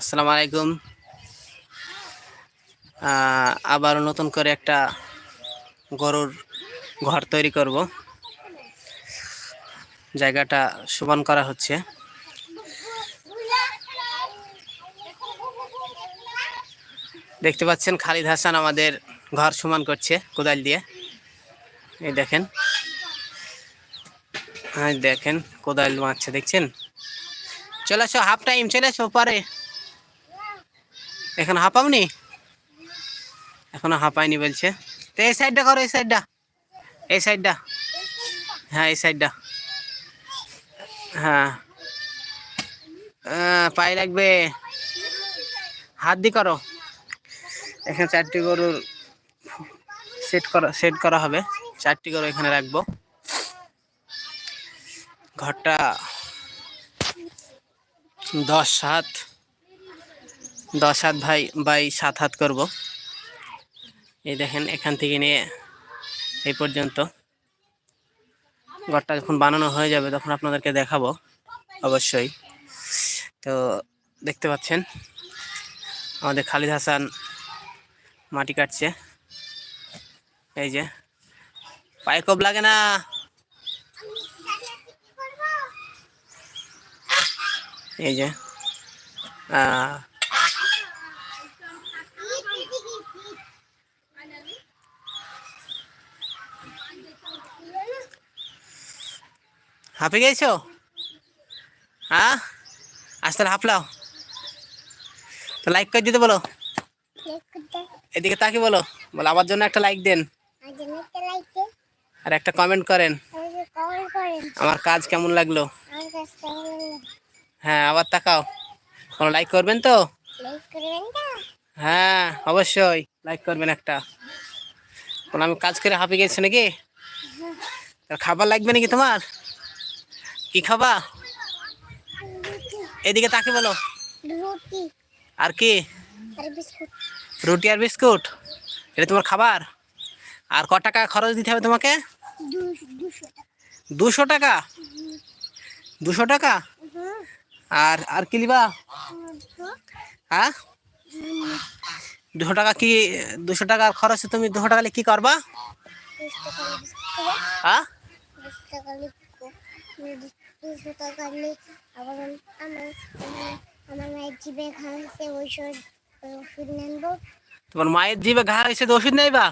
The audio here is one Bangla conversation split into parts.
আসসালামু আলাইকুম। আবার নতুন করে একটা গরুর ঘর তৈরি করব। জায়গাটা সমান করা হচ্ছে। দেখতে পাচ্ছেন খালিদ হাসান আমাদের ঘর সমান করছে কোদাল দিয়ে। এই দেখেন। হ্যাঁ দেখেন কোদাল মারছে, দেখছেন? চলে আসো হাফ টাইম চলে আসো, পরে। এখন হাঁপাওনি? এখনও হাঁপায়নি বলছে। তো এই সাইডটা করো, এই সাইডটা এই সাইডটা হ্যাঁ এই সাইডটা হ্যাঁ। পায়ে লাগবে। হাত দিয়ে করো। এখানে চারটি গরুর সেট করা সেট করা হবে। চারটি গরু এখানে রাখব। ঘরটা দশ হাত দশ হাত ভাই বাই সাত হাত করব। এই দেখেন, এখান থেকে নিয়ে এই পর্যন্ত। ঘরটা যখন বানানো হয়ে যাবে, তখন আপনাদেরকে দেখাবো, অবশ্যই। তো দেখতে পাচ্ছেন, আমাদের খালিদ হাসান মাটি কাটছে। এই যে, পায়ে কোপ লাগে না। এই যে হাঁপে গেছো? হ্যাঁ? আজ তাহলে হাঁপলাও। তো লাইক করে দিতে বলো। এদিকে তাকে বলো। বলো, আমার জন্য একটা লাইক দেন। আর একটা কমেন্ট করেন। আমার কাজ কেমন লাগল? হ্যাঁ আবার তাকাও। কোনো লাইক করবেন তো? হ্যাঁ অবশ্যই। লাইক করবেন একটা। কোনো আমি কাজ করে হাঁপে গেছি নাকি? খাবার লাগবে নাকি তোমার? কি খাবা? এদিকে তাকে বলো। আর কি? রুটি আর বিস্কুট? এটা তোমার খাবার? আর ক টাকা খরচ দিতে হবে তোমাকে? দুশো টাকা? দুশো টাকা? আর আর কি লিবা হ্যাঁ? দুশো টাকা কি দুশো টাকার খরচে তুমি দুশো টাকা কি করবা? হ্যাঁ? তোমার মায়ের জিভে ঘা হয়েছে তো ওষুধ নেইবা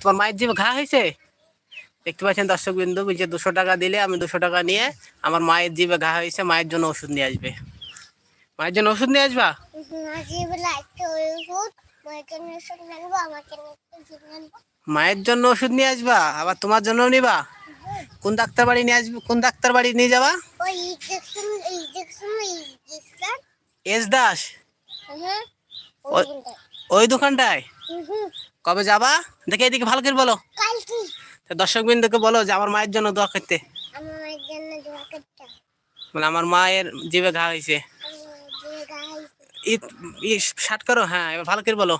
তোমার মায়ের জিভে ঘা হয়েছে? দেখতে পাচ্ছেন দর্শক বিন্দু বলছে দুশো টাকা দিলে আমি দুশো টাকা নিয়ে আমার মায়ের জিভে ঘা হয়েছে, মায়ের জন্য ওষুধ নিয়ে আসবে। মায়ের জন্য ওষুধ নিয়ে আসবা? মায়ের জন্য ওষুধ নিয়ে আসবা? আবার তোমার জন্য নিবা? কোন ডাক্তার বাড়ি নিয়ে আসবে? কোন ডাক্তার বাড়ি নিয়ে যাবা? এস দাস হ্যাঁ ওই- ওই দোকানটায়? কবে যাবা? দেখে এদিকে ভালো করে বলো। দর্শক বিন্দুকে বলো যে আমার মায়ের জন্য দোয়া করতে। আমার মায়ের জন্য দোয়া করতে। মানে আমার মায়ের জিভে ঘা হয়েছে। শার্ট করো হ্যাঁ এবার ভালো করে বলো।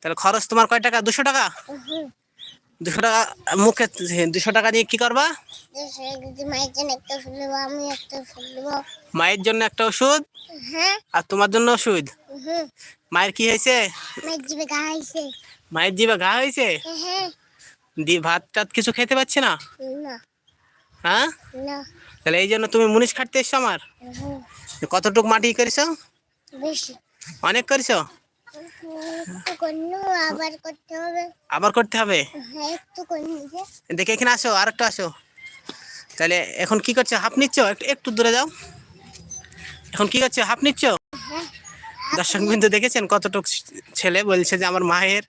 তাহলে খরচ তোমার কয় টাকা? দুশো টাকা? দুশো টাকা মুখে দুশো টাকা দিয়ে কি করবা? মায়ের জন্য একটা ওষুধ হ্যাঁ। আর তোমার জন্য ওষুধ? মায়ের কি হয়েছে? মায়ের জিভে ঘা হয়েছে। হ্যাঁ দিয়ে ভাত টাত কিছু খেতে পাচ্ছে না? হ্যাঁ? তাহলে এই জন্য তুমি মুনিশ খাটতে এসছো আমার? কতটুক মাটি করেছ? অনেক করেছ? আবার করতে হবে। আবার করতে হবে? হ্যাঁ দেখে এখানে আসো আর একটু আসো। তাহলে এখন কি করছ? হাফ নিচ্ছ? একটু দূরে যাও। এখন কি করছ? হাফ নিচ্ছ? হ্যাঁ দর্শক বিন্দু দেখেছেন কতটুক ছেলে? বলছে যে আমার মায়ের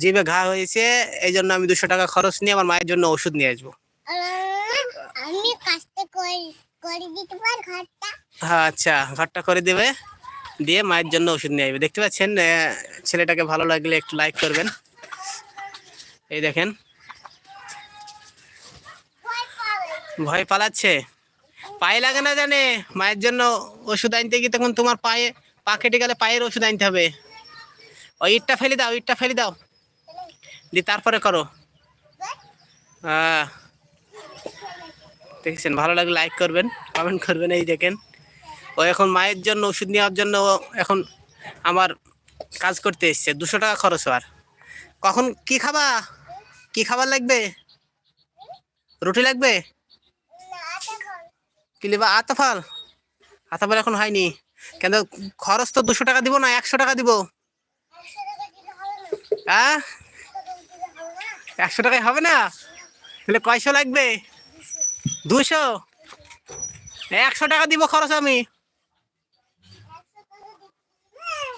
জিভে ঘা হয়েছে এই জন্য আমি দুশো টাকা খরচ নিয়ে আমার মায়ের জন্য ওষুধ নিয়ে আসব। আচ্ছা ঘরটা করে দেবে। দিয়ে মায়ের জন্য ওষুধ নিয়ে আসবে। দেখতে পাচ্ছেন ছেলেটাকে ভালো লাগলে একটু লাইক করবেন। এই দেখেন। ভয় পালাচ্ছে। পায়ে লাগে না জানে, মায়ের জন্য ওষুধ আনতে গিয়ে তখন তোমার পায়ে, পা কেটে গেলে পায়ের ওষুধ আনতে হবে। ওই ইটটা ফেলে দাও, ইটটা ফেলে দাও। দিয়ে তারপরে করো। হ্যাঁ দেখছেন, ভালো লাগলে লাইক করবেন কমেন্ট করবেন, এই দেখেন। ও এখন মায়ের জন্য ওষুধ নেওয়ার জন্য এখন আমার কাজ করতে এসছে। দুশো টাকা খরচ হওয়ার। কখন কি খাবা? কি খাবার লাগবে? রুটি লাগবে? কি লিবা? আতাফাল আতাফাল এখন হয়নি। কেন? খরচ তো দুশো টাকা দিব না, একশো টাকা দিব। হ্যাঁ একশো টাকায় হবে না? তাহলে কয়শো লাগবে? দুশো? একশো টাকা দিব খরচ আমি একশো টাকা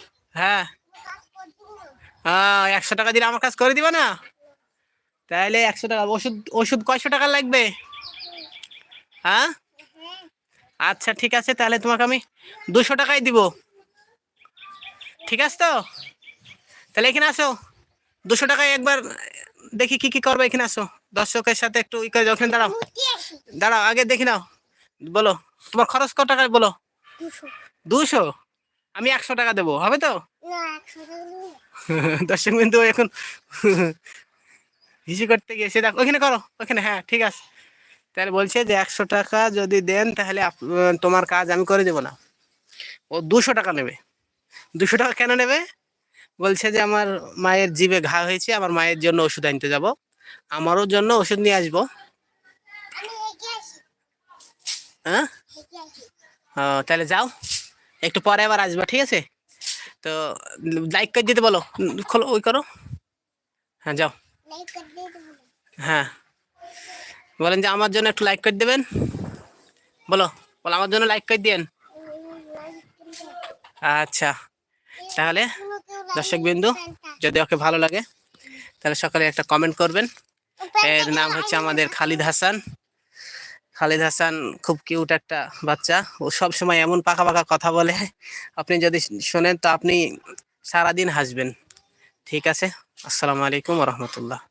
দিলে হ্যাঁ। হ্যাঁ একশো টাকা দিলে আমার কাজ করে দিবা না? তাহলে একশো টাকা ওষুধ ওষুধ কয়শো টাকা লাগবে? হ্যাঁ? আচ্ছা ঠিক আছে তাহলে তোমাকে আমি দুশো টাকাই দিব। ঠিক আছে তো? তাহলে এখানে আসো। দুশো টাকায় একবার দেখি কি কি করবে এখানে আসো। দর্শকের সাথে একটু ই করে যাও, ওখানে দাঁড়াও। দাঁড়াও আগে দেখি নাও। বলো তোমার খরচ কত টাকায় বলো? দুশো? আমি একশো টাকা দেবো হবে তো? একশো টাকা দিলে দর্শক বিন্দু এখন হিসু করতে গিয়েছে দেখ ওইখানে করো ওইখানে হ্যাঁ ঠিক আছে। তাহলে বলছে যে একশো টাকা যদি দেন তাহলে তোমার কাজ আমি করে দেবো না। ও দুশো টাকা নেবে। দুশো টাকা কেন নেবে? বলছে যে আমার মায়ের জিভে ঘা হয়েছে আমার মায়ের জন্য ওষুধ আনতে যাব। আমারও জন্য ওষুধ নিয়ে আসব। হ্যাঁ? তাহলে যাও। একটু পরে আবার আসবা ঠিক আছে? তো লাইক করে দিতে বলো। খোলো ওই করো। হ্যাঁ যাও। হ্যাঁ। বলেন যে আমার জন্য একটু লাইক করে দেবেন? বলো বলো আমার জন্য লাইক করে দিন আচ্ছা। তাহলে দর্শক বিন্দু যদি ওকে ভালো লাগে তাহলে সকালে একটা কমেন্ট করবেন। এর নাম হচ্ছে আমাদের খালিদ হাসান। খালিদ হাসান খুব কিউট একটা বাচ্চা। ও সব সময় এমন পাকা পাকা কথা বলে। আপনি যদি শোনেন তো আপনি সারাদিন হাসবেন। ঠিক আছে? আসসালামু আলাইকুম রহমতুল্লাহ।